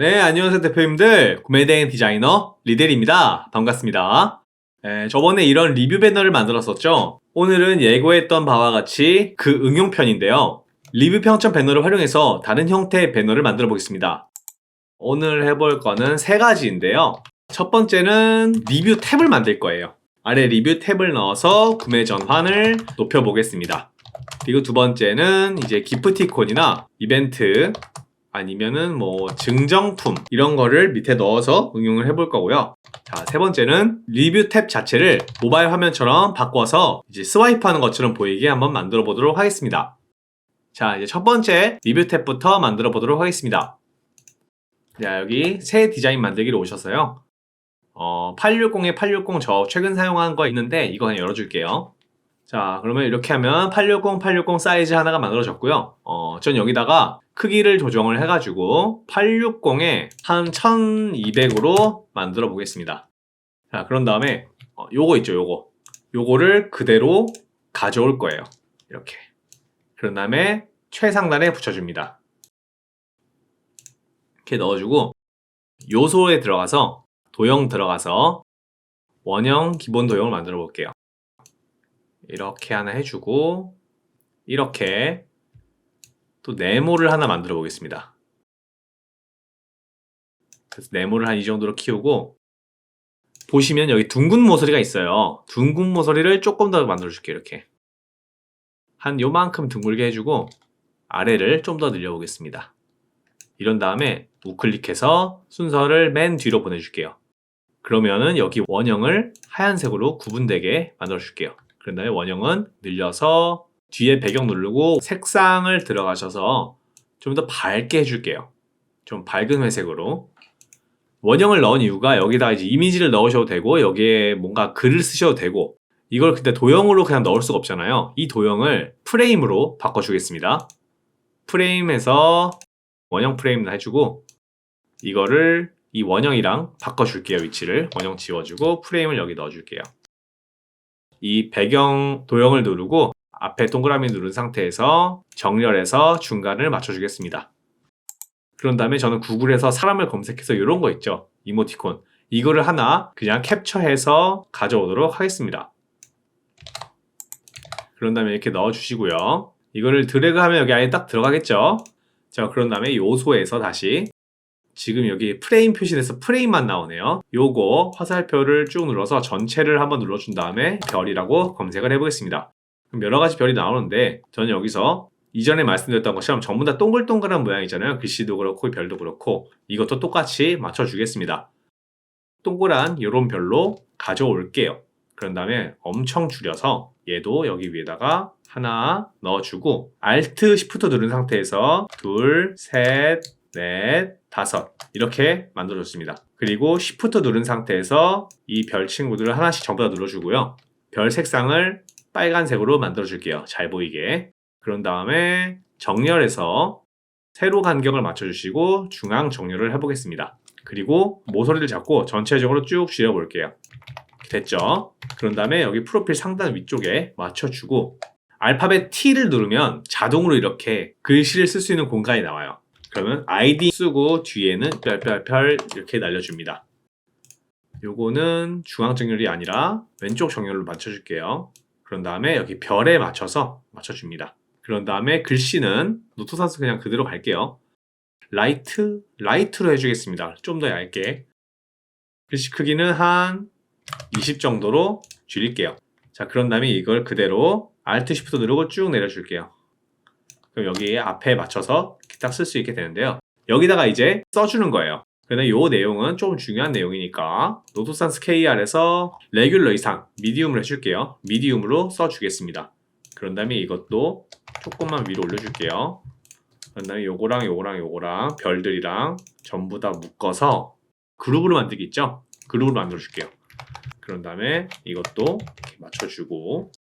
네, 안녕하세요 대표님들. 구매대행 디자이너 리델입니다. 반갑습니다. 에, 저번에 이런 리뷰 배너를 만들었었죠? 오늘은 예고했던 바와 같이 그 응용편인데요. 리뷰 평점 배너를 활용해서 다른 형태의 배너를 만들어 보겠습니다. 오늘 해볼 거는 세 가지인데요. 첫 번째는 리뷰 탭을 만들 거예요. 아래 리뷰 탭을 넣어서 구매 전환을 높여 보겠습니다. 그리고 두 번째는 이제 기프티콘이나 이벤트 아니면은 뭐 증정품 이런 거를 밑에 넣어서 응용을 해볼 거고요. 자, 세 번째는 리뷰 탭 자체를 모바일 화면처럼 바꿔서 이제 스와이프하는 것처럼 보이게 한번 만들어 보도록 하겠습니다. 자, 이제 첫 번째 리뷰 탭부터 만들어 보도록 하겠습니다. 자, 여기 새 디자인 만들기로 오셨어요. 어, 860에 860 저 최근 사용한 거 있는데 이거 그냥 열어줄게요. 자, 그러면 이렇게 하면 860, 860 사이즈 하나가 만들어졌고요. 어, 전 여기다가 크기를 조정을 해가지고 860에 한 1200으로 만들어 보겠습니다. 자, 그런 다음에 어, 요거 있죠, 요거. 요거를 그대로 가져올 거예요. 이렇게. 그런 다음에 최상단에 붙여줍니다. 이렇게 넣어주고 요소에 들어가서 도형 들어가서 원형 기본 도형을 만들어 볼게요. 이렇게 하나 해주고 이렇게 또 네모를 하나 만들어 보겠습니다. 그래서 네모를 한 이 정도로 키우고 보시면 여기 둥근 모서리가 있어요. 둥근 모서리를 조금 더 만들어 줄게요. 이렇게 한 요만큼 둥글게 해주고 아래를 좀 더 늘려 보겠습니다. 이런 다음에 우클릭해서 순서를 맨 뒤로 보내줄게요. 그러면은 여기 원형을 하얀색으로 구분되게 만들어 줄게요. 그런 다음에 원형은 늘려서 뒤에 배경 누르고 색상을 들어가셔서 좀 더 밝게 해줄게요. 좀 밝은 회색으로. 원형을 넣은 이유가 여기다 이제 이미지를 넣으셔도 되고 여기에 뭔가 글을 쓰셔도 되고 이걸 그때 도형으로 그냥 넣을 수가 없잖아요. 이 도형을 프레임으로 바꿔주겠습니다. 프레임에서 원형 프레임을 해주고 이거를 이 원형이랑 바꿔줄게요. 위치를 원형 지워주고 프레임을 여기 넣어줄게요. 이 배경 도형을 누르고 앞에 동그라미 누른 상태에서 정렬해서 중간을 맞춰주겠습니다. 그런 다음에 저는 구글에서 사람을 검색해서 이런 거 있죠. 이모티콘. 이거를 하나 그냥 캡처해서 가져오도록 하겠습니다. 그런 다음에 이렇게 넣어주시고요. 이거를 드래그하면 여기 안에 딱 들어가겠죠. 자, 그런 다음에 요소에서 다시 지금 여기 프레임 표시돼서 프레임만 나오네요. 요거 화살표를 쭉 눌러서 전체를 한번 눌러준 다음에 별이라고 검색을 해보겠습니다. 여러 가지 별이 나오는데 저는 여기서 이전에 말씀드렸던 것처럼 전부 다 동글동글한 모양이잖아요. 글씨도 그렇고 별도 그렇고 이것도 똑같이 맞춰주겠습니다. 동그란 이런 별로 가져올게요. 그런 다음에 엄청 줄여서 얘도 여기 위에다가 하나 넣어주고 Alt Shift 누른 상태에서 둘, 셋, 넷, 다섯 이렇게 만들어줬습니다. 그리고 Shift 누른 상태에서 이 별 친구들을 하나씩 전부 다 눌러주고요. 별 색상을 빨간색으로 만들어 줄게요. 잘 보이게. 그런 다음에 정렬해서 세로 간격을 맞춰주시고 중앙 정렬을 해보겠습니다. 그리고 모서리를 잡고 전체적으로 쭉 줄여볼게요. 됐죠? 그런 다음에 여기 프로필 상단 위쪽에 맞춰주고 알파벳 T를 누르면 자동으로 이렇게 글씨를 쓸 수 있는 공간이 나와요. 그러면 아이디 쓰고 뒤에는 별별별 이렇게 날려줍니다. 요거는 중앙 정렬이 아니라 왼쪽 정렬로 맞춰줄게요. 그런 다음에 여기 별에 맞춰서 맞춰줍니다. 그런 다음에 글씨는 노트사스 그냥 그대로 갈게요. 라이트, 라이트로 해주겠습니다. 좀 더 얇게. 글씨 크기는 한 20 정도로 줄일게요. 자, 그런 다음에 이걸 그대로 Alt Shift 누르고 쭉 내려줄게요. 그럼 여기 앞에 맞춰서 딱 쓸 수 있게 되는데요. 여기다가 이제 써주는 거예요. 근데 이 내용은 좀 중요한 내용이니까 노트산스 KR에서 레귤러 이상 미디움을 해줄게요. 미디움으로 써주겠습니다. 그런 다음에 이것도 조금만 위로 올려줄게요. 그런 다음에 요거랑 요거랑 요거랑 별들이랑 전부 다 묶어서 그룹으로 만들기 있죠? 그룹으로 만들어줄게요. 그런 다음에 이것도 맞춰주고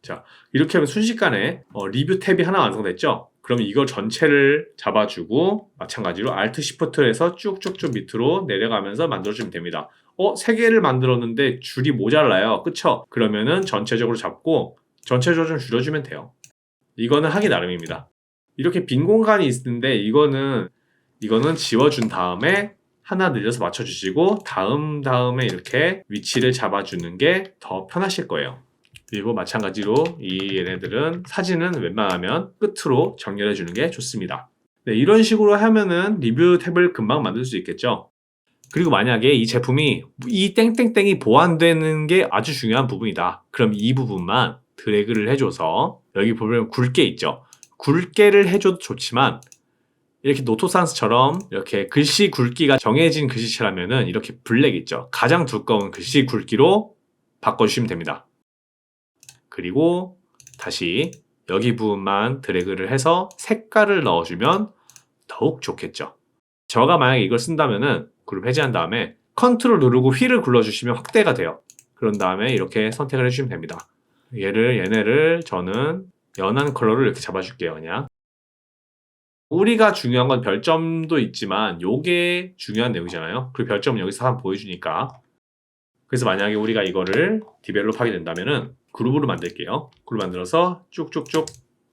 자 이렇게 하면 순식간에 어, 리뷰 탭이 하나 완성됐죠? 그럼 이걸 전체를 잡아주고 마찬가지로 Alt Shift에서 쭉쭉쭉 밑으로 내려가면서 만들어주면 됩니다. 어, 세 개를 만들었는데 줄이 모자라요. 그쵸? 그러면은 전체적으로 잡고 전체적으로 좀 줄여주면 돼요. 이거는 하기 나름입니다. 이렇게 빈 공간이 있는데 이거는 이거는 지워준 다음에 하나 늘려서 맞춰주시고 다음 다음에 이렇게 위치를 잡아주는 게 더 편하실 거예요. 그리고 마찬가지로 이 얘네들은 사진은 웬만하면 끝으로 정렬해 주는 게 좋습니다. 네, 이런 식으로 하면은 리뷰 탭을 금방 만들 수 있겠죠. 그리고 만약에 이 제품이 이 땡땡땡이 보완되는 게 아주 중요한 부분이다. 그럼 이 부분만 드래그를 해줘서 여기 보면 굵게 있죠. 굵게를 해줘도 좋지만 이렇게 노토산스처럼 이렇게 글씨 굵기가 정해진 글씨체라면은 이렇게 블랙 있죠. 가장 두꺼운 글씨 굵기로 바꿔주시면 됩니다. 그리고 다시 여기 부분만 드래그를 해서 색깔을 넣어주면 더욱 좋겠죠. 저가 만약에 이걸 쓴다면은 그룹 해제한 다음에 컨트롤 누르고 휠을 굴러주시면 확대가 돼요. 그런 다음에 이렇게 선택을 해주시면 됩니다. 얘를 얘네를 저는 연한 컬러를 이렇게 잡아줄게요. 그냥 우리가 중요한 건 별점도 있지만 요게 중요한 내용이잖아요. 그리고 별점은 여기서 한번 보여주니까 그래서 만약에 우리가 이거를 디벨롭 하게 된다면은 그룹으로 만들게요. 그룹 만들어서 쭉쭉쭉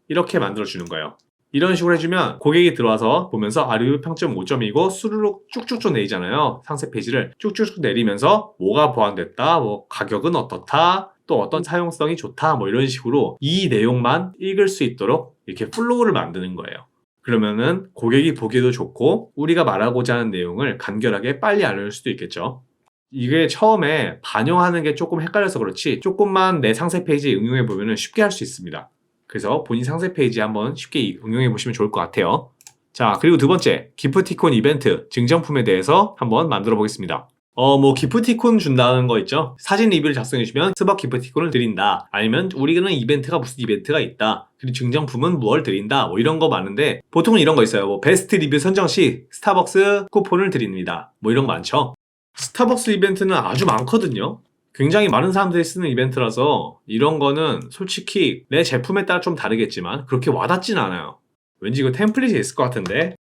이렇게 만들어 주는 거예요. 이런 식으로 해주면 고객이 들어와서 보면서 아 리뷰 평점 5점이고 수르륵 쭉쭉쭉 내리잖아요. 상세 페이지를 쭉쭉쭉 내리면서 뭐가 보완됐다, 뭐 가격은 어떻다, 또 어떤 사용성이 좋다, 뭐 이런 식으로 이 내용만 읽을 수 있도록 이렇게 플로우를 만드는 거예요. 그러면은 고객이 보기에도 좋고 우리가 말하고자 하는 내용을 간결하게 빨리 알릴 수도 있겠죠. 이게 처음에 반영하는 게 조금 헷갈려서 그렇지 조금만 내 상세 페이지에 응용해 보면 쉽게 할 수 있습니다. 그래서 본인 상세 페이지에 한번 쉽게 응용해 보시면 좋을 것 같아요. 자, 그리고 두 번째, 기프티콘 이벤트 증정품에 대해서 한번 만들어 보겠습니다. 어, 뭐, 기프티콘 준다는 거 있죠? 사진 리뷰를 작성해주면 스벅 기프티콘을 드린다. 아니면 우리는 이벤트가 무슨 이벤트가 있다. 그리고 증정품은 무엇을 드린다. 뭐 이런 거 많은데, 보통은 이런 거 있어요. 뭐, 베스트 리뷰 선정 시 스타벅스 쿠폰을 드립니다. 뭐 이런 거 많죠? 스타벅스 이벤트는 아주 많거든요. 굉장히 많은 사람들이 쓰는 이벤트라서 이런 거는 솔직히 내 제품에 따라 좀 다르겠지만 그렇게 와닿진 않아요. 왠지 이거 템플릿이 있을 것 같은데.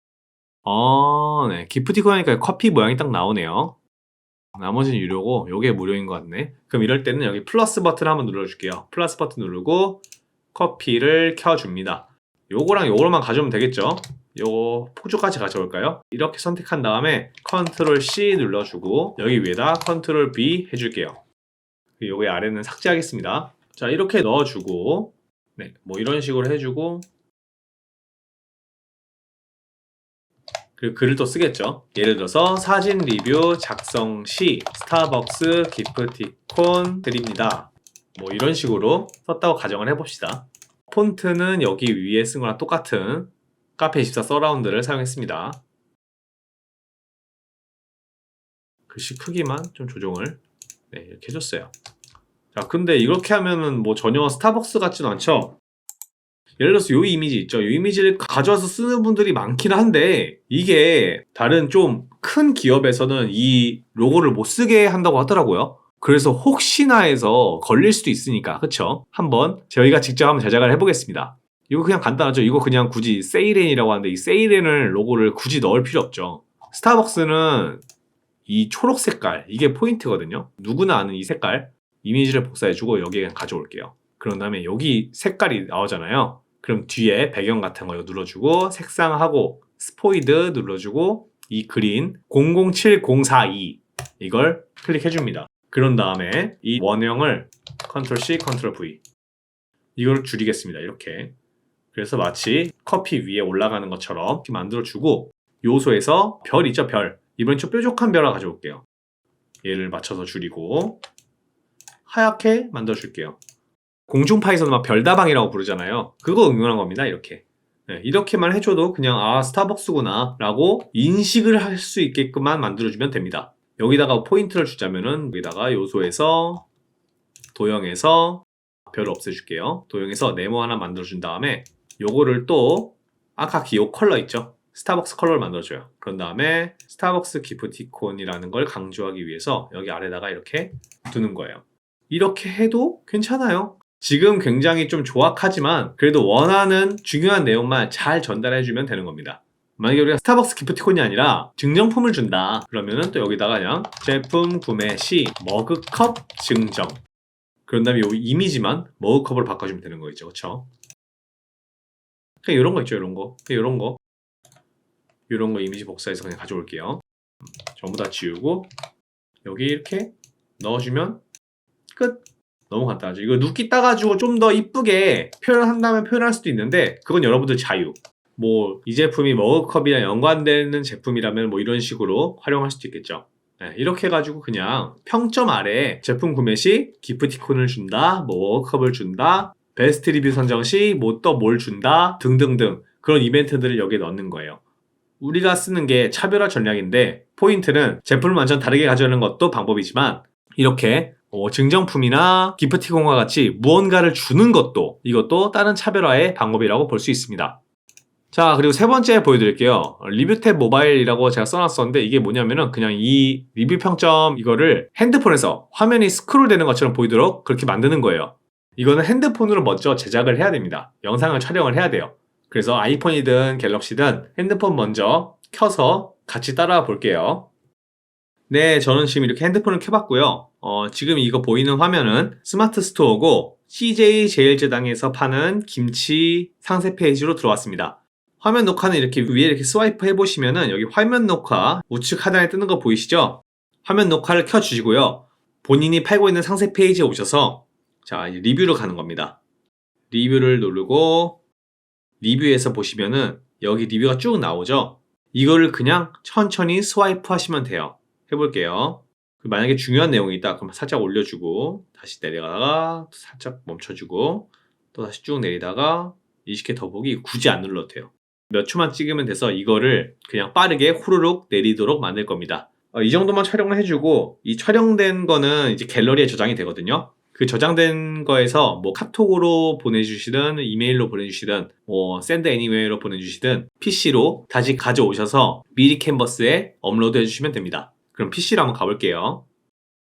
어, 네. 기프티콘 하니까 커피 모양이 딱 나오네요. 나머지는 유료고 요게 무료인 것 같네. 그럼 이럴 때는 여기 플러스 버튼 한번 눌러줄게요. 플러스 버튼 누르고 커피를 켜줍니다. 요거랑 요거만 가져오면 되겠죠? 요거 포즈까지 가져올까요? 이렇게 선택한 다음에 컨트롤 C 눌러주고 여기 위에다 컨트롤 B 해줄게요. 요게 아래는 삭제하겠습니다. 자 이렇게 넣어주고 네, 뭐 이런 식으로 해주고 그리고 글을 또 쓰겠죠. 예를 들어서 사진 리뷰 작성 시 스타벅스 기프티콘 드립니다. 뭐 이런 식으로 썼다고 가정을 해봅시다. 폰트는 여기 위에 쓴 거랑 똑같은 카페24 서라운드를 사용했습니다. 글씨 크기만 좀 조정을 네, 이렇게 해줬어요. 자, 근데 이렇게 하면은 뭐 전혀 스타벅스 같지는 않죠? 예를 들어서 이 이미지 있죠? 이 이미지를 가져와서 쓰는 분들이 많긴 한데 이게 다른 좀 큰 기업에서는 이 로고를 못 쓰게 한다고 하더라고요. 그래서 혹시나 해서 걸릴 수도 있으니까 그쵸? 한번 저희가 직접 한번 제작을 해보겠습니다. 이거 그냥 간단하죠. 이거 그냥 굳이 세이렌이라고 하는데 이 세이렌을 로고를 굳이 넣을 필요 없죠. 스타벅스는 이 초록 색깔 이게 포인트거든요. 누구나 아는 이 색깔 이미지를 복사해주고 여기에 가져올게요. 그런 다음에 여기 색깔이 나오잖아요. 그럼 뒤에 배경 같은 거 눌러주고 색상하고 스포이드 눌러주고 이 그린 007042 이걸 클릭해줍니다. 그런 다음에 이 원형을 컨트롤 C, 컨트롤 V 이걸 줄이겠습니다. 이렇게 그래서 마치 커피 위에 올라가는 것처럼 만들어주고 요소에서 별 있죠 별 이번엔 좀 뾰족한 별 하나 가져올게요. 얘를 맞춰서 줄이고 하얗게 만들어줄게요. 공중파에서는 막 별다방이라고 부르잖아요. 그거 응용한 겁니다. 이렇게. 네, 이렇게만 해줘도 그냥 아 스타벅스구나 라고 인식을 할 수 있게끔만 만들어주면 됩니다. 여기다가 포인트를 주자면은 여기다가 요소에서 도형에서 별 없애줄게요. 도형에서 네모 하나 만들어준 다음에 요거를 또 아까 기호 컬러 있죠? 스타벅스 컬러를 만들어줘요. 그런 다음에 스타벅스 기프티콘이라는 걸 강조하기 위해서 여기 아래다가 이렇게 두는 거예요. 이렇게 해도 괜찮아요. 지금 굉장히 좀 조악하지만 그래도 원하는 중요한 내용만 잘 전달해주면 되는 겁니다. 만약에 우리가 스타벅스 기프티콘이 아니라 증정품을 준다 그러면은 또 여기다가 그냥 제품 구매 시 머그컵 증정 그런 다음에 이 이미지만 머그컵으로 바꿔주면 되는 거겠죠 그쵸? 그냥 이런 거 있죠 이런 거 그냥 이런 거 이런 거 이미지 복사해서 그냥 가져올게요. 전부 다 지우고 여기 이렇게 넣어주면 끝. 너무 간단하죠. 이거 눕기 따가지고 좀 더 이쁘게 표현한다면 표현할 수도 있는데 그건 여러분들 자유. 뭐 이 제품이 머그컵이랑 연관되는 제품이라면 뭐 이런 식으로 활용할 수도 있겠죠. 네, 이렇게 해가지고 그냥 평점 아래 제품 구매 시 기프티콘을 준다, 뭐 머그컵을 준다, 베스트 리뷰 선정 시 뭐 또 뭘 준다 등등등 그런 이벤트들을 여기에 넣는 거예요. 우리가 쓰는 게 차별화 전략인데 포인트는 제품을 완전 다르게 가져오는 것도 방법이지만 이렇게 어, 증정품이나 기프티콘과 같이 무언가를 주는 것도 이것도 다른 차별화의 방법이라고 볼 수 있습니다. 자 그리고 세 번째 보여드릴게요. 리뷰탭 모바일이라고 제가 써놨었는데 이게 뭐냐면은 그냥 이 리뷰 평점 이거를 핸드폰에서 화면이 스크롤 되는 것처럼 보이도록 그렇게 만드는 거예요. 이거는 핸드폰으로 먼저 제작을 해야 됩니다. 영상을 촬영을 해야 돼요. 그래서 아이폰이든 갤럭시든 핸드폰 먼저 켜서 같이 따라와 볼게요. 네, 저는 지금 이렇게 핸드폰을 켜봤고요. 어, 지금 이거 보이는 화면은 스마트 스토어고 CJ 제일제당에서 파는 김치 상세 페이지로 들어왔습니다. 화면 녹화는 이렇게 위에 이렇게 스와이프 해보시면은 여기 화면 녹화 우측 하단에 뜨는 거 보이시죠? 화면 녹화를 켜주시고요. 본인이 팔고 있는 상세 페이지에 오셔서 자, 이제 리뷰로 가는 겁니다. 리뷰를 누르고 리뷰에서 보시면은 여기 리뷰가 쭉 나오죠? 이거를 그냥 천천히 스와이프 하시면 돼요. 해볼게요. 만약에 중요한 내용이 있다. 그럼 살짝 올려주고 다시 내려가다가 살짝 멈춰주고 또 다시 쭉 내리다가 20개 더 보기 굳이 안 눌러도 돼요. 몇 초만 찍으면 돼서 이거를 그냥 빠르게 후루룩 내리도록 만들 겁니다. 어, 이 정도만 촬영을 해주고 이 촬영된 거는 이제 갤러리에 저장이 되거든요. 그 저장된 거에서 뭐 카톡으로 보내주시든 이메일로 보내주시든 뭐 샌드 애니웨이로 보내주시든 PC로 다시 가져오셔서 미리 캔버스에 업로드 해주시면 됩니다. 그럼 PC로 한번 가볼게요.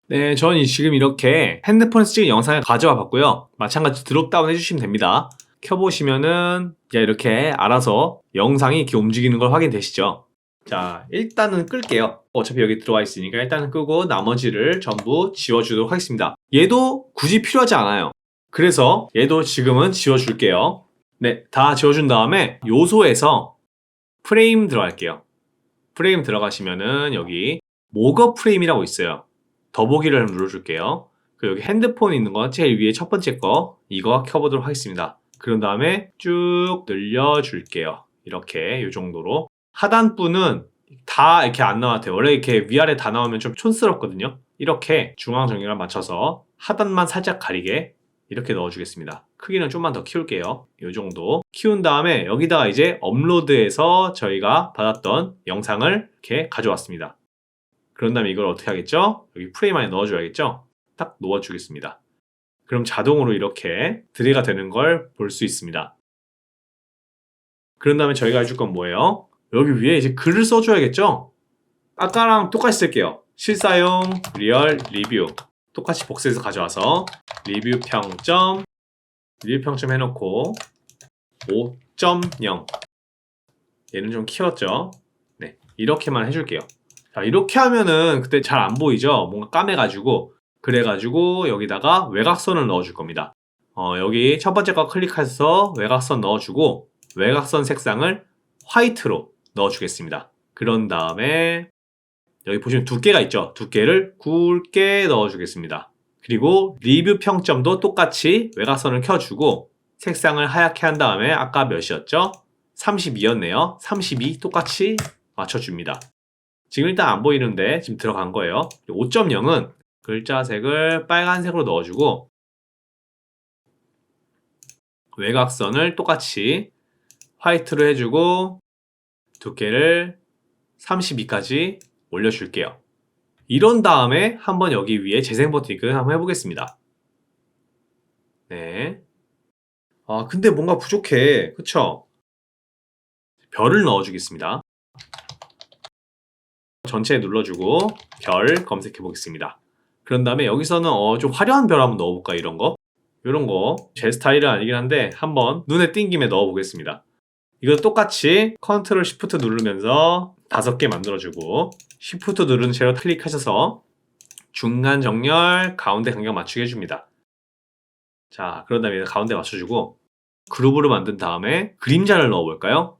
네, 저는 지금 이렇게 핸드폰에서 찍은 영상을 가져와 봤고요. 마찬가지 드롭다운 해주시면 됩니다. 켜보시면은 이렇게 알아서 영상이 이렇게 움직이는 걸 확인되시죠? 자, 일단은 끌게요. 어차피 여기 들어와 있으니까 일단은 끄고 나머지를 전부 지워주도록 하겠습니다. 얘도 굳이 필요하지 않아요. 그래서 얘도 지금은 지워줄게요. 네, 다 지워준 다음에 요소에서 프레임 들어갈게요. 프레임 들어가시면은 여기 모거 프레임이라고 있어요. 더보기를 눌러줄게요. 그 여기 핸드폰 있는 거 제일 위에 첫 번째 거 이거 켜보도록 하겠습니다. 그런 다음에 쭉 늘려줄게요. 이렇게 이 정도로 하단부는 다 이렇게 안 나와도 돼요. 원래 이렇게 위아래 다 나오면 좀 촌스럽거든요. 이렇게 중앙 정렬을 맞춰서 하단만 살짝 가리게 이렇게 넣어주겠습니다. 크기는 좀만 더 키울게요. 이 정도 키운 다음에 여기다가 이제 업로드해서 저희가 받았던 영상을 이렇게 가져왔습니다. 그런 다음에 이걸 어떻게 하겠죠? 여기 프레임 안에 넣어줘야겠죠? 딱 놓아주겠습니다. 그럼 자동으로 이렇게 드래가 되는 걸 볼 수 있습니다. 그런 다음에 저희가 해줄 건 뭐예요? 여기 위에 이제 글을 써줘야겠죠? 아까랑 똑같이 쓸게요. 실사용 리얼 리뷰 똑같이 복사해서 가져와서 리뷰 평점 리뷰 평점 해놓고 5.0 얘는 좀 키웠죠? 네 이렇게만 해줄게요. 자 이렇게 하면은 그때 잘 안 보이죠? 뭔가 까매가지고 그래가지고 여기다가 외곽선을 넣어줄 겁니다. 어, 여기 첫 번째 거 클릭해서 외곽선 넣어주고 외곽선 색상을 화이트로 넣어주겠습니다. 그런 다음에 여기 보시면 두께가 있죠. 두께를 굵게 넣어주겠습니다. 그리고 리뷰 평점도 똑같이 외곽선을 켜주고 색상을 하얗게 한 다음에 아까 몇이었죠? 32였네요. 32 똑같이 맞춰줍니다. 지금 일단 안 보이는데 지금 들어간 거예요. 5.0은 글자색을 빨간색으로 넣어주고 외곽선을 똑같이 화이트로 해주고 두께를 32까지 올려줄게요. 이런 다음에 한번 여기 위에 재생 버튼을 한번 해보겠습니다. 네. 아, 근데 뭔가 부족해. 그쵸? 별을 넣어주겠습니다. 전체에 눌러주고 별 검색해 보겠습니다. 그런 다음에 여기서는 어, 좀 화려한 별 한번 넣어볼까 이런 거 이런 거 제 스타일은 아니긴 한데 한번 눈에 띈 김에 넣어보겠습니다. 이거 똑같이 컨트롤 시프트 누르면서 다섯 개 만들어주고 시프트 누른 채로 클릭하셔서 중간 정렬 가운데 간격 맞추게 해줍니다. 자 그런 다음에 가운데 맞춰주고 그룹으로 만든 다음에 그림자를 넣어볼까요?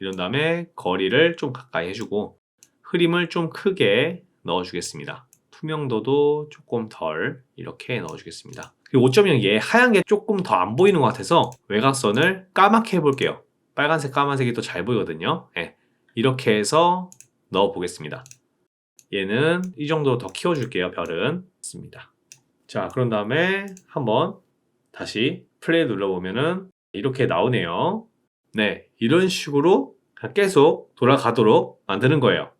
이런 다음에 거리를 좀 가까이 해주고 흐림을 좀 크게 넣어주겠습니다. 투명도도 조금 덜 이렇게 넣어주겠습니다. 그리고 5.0에 하얀 게 조금 더 안 보이는 것 같아서 외곽선을 까맣게 해볼게요. 빨간색, 까만색이 더잘 보이거든요. 예, 이렇게 해서 넣어 보겠습니다. 얘는 이 정도로 더 키워줄게요. 별은 있습니다. 자, 그런 다음에 한번 다시 플레이 눌러보면은 이렇게 나오네요. 네, 이런 식으로 계속 돌아가도록 만드는 거예요.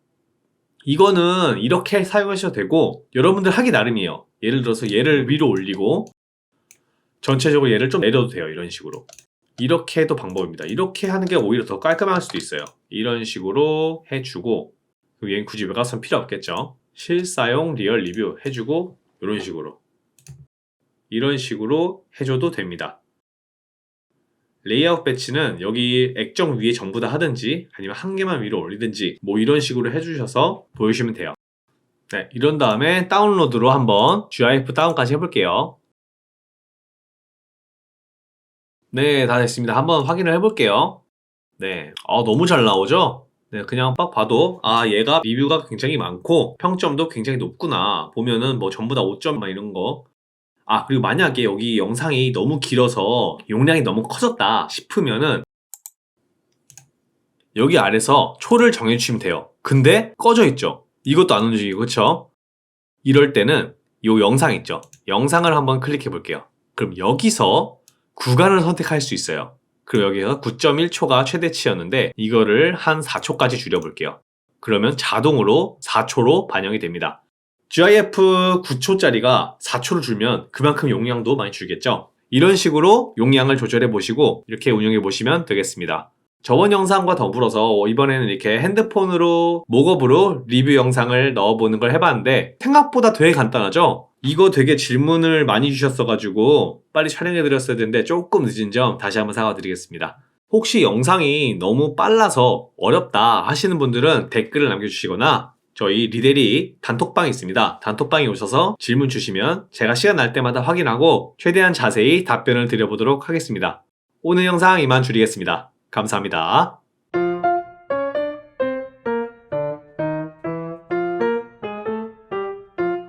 이거는 이렇게 사용하셔도 되고 여러분들 하기 나름이에요. 예를 들어서 얘를 위로 올리고 전체적으로 얘를 좀 내려도 돼요. 이런 식으로. 이렇게 해도 방법입니다. 이렇게 하는 게 오히려 더 깔끔할 수도 있어요. 이런 식으로 해주고 얘는 굳이 외곽선 필요 없겠죠. 실사용 리얼 리뷰 해주고 이런 식으로 이런 식으로 해줘도 됩니다. 레이아웃 배치는 여기 액정 위에 전부 다 하든지 아니면 한 개만 위로 올리든지 뭐 이런 식으로 해주셔서 보여주시면 돼요. 네, 이런 다음에 다운로드로 한번 GIF 다운까지 해볼게요. 네, 다 됐습니다. 한번 확인을 해볼게요. 네, 아, 너무 잘 나오죠? 네, 그냥 딱 봐도 아 얘가 리뷰가 굉장히 많고 평점도 굉장히 높구나 보면은 뭐 전부 다 5점 막 이런 거 아, 그리고 만약에 여기 영상이 너무 길어서 용량이 너무 커졌다 싶으면은 여기 아래서 초를 정해주시면 돼요. 근데 꺼져 있죠. 이것도 안 움직이고, 그쵸? 이럴 때는 이 영상 있죠. 영상을 한번 클릭해 볼게요. 그럼 여기서 구간을 선택할 수 있어요. 그리고 여기서 9.1초가 최대치였는데 이거를 한 4초까지 줄여볼게요. 그러면 자동으로 4초로 반영이 됩니다. GIF 9초짜리가 4초를 줄면 그만큼 용량도 많이 줄겠죠? 이런 식으로 용량을 조절해 보시고 이렇게 운영해 보시면 되겠습니다. 저번 영상과 더불어서 이번에는 이렇게 핸드폰으로 목업으로 리뷰 영상을 넣어보는 걸 해봤는데 생각보다 되게 간단하죠? 이거 되게 질문을 많이 주셨어가지고 빨리 촬영해드렸어야 되는데 조금 늦은 점 다시 한번 사과드리겠습니다. 혹시 영상이 너무 빨라서 어렵다 하시는 분들은 댓글을 남겨주시거나 저희 리데리 단톡방이 있습니다. 단톡방에 오셔서 질문 주시면 제가 시간 날 때마다 확인하고 최대한 자세히 답변을 드려보도록 하겠습니다. 오늘 영상 이만 줄이겠습니다. 감사합니다.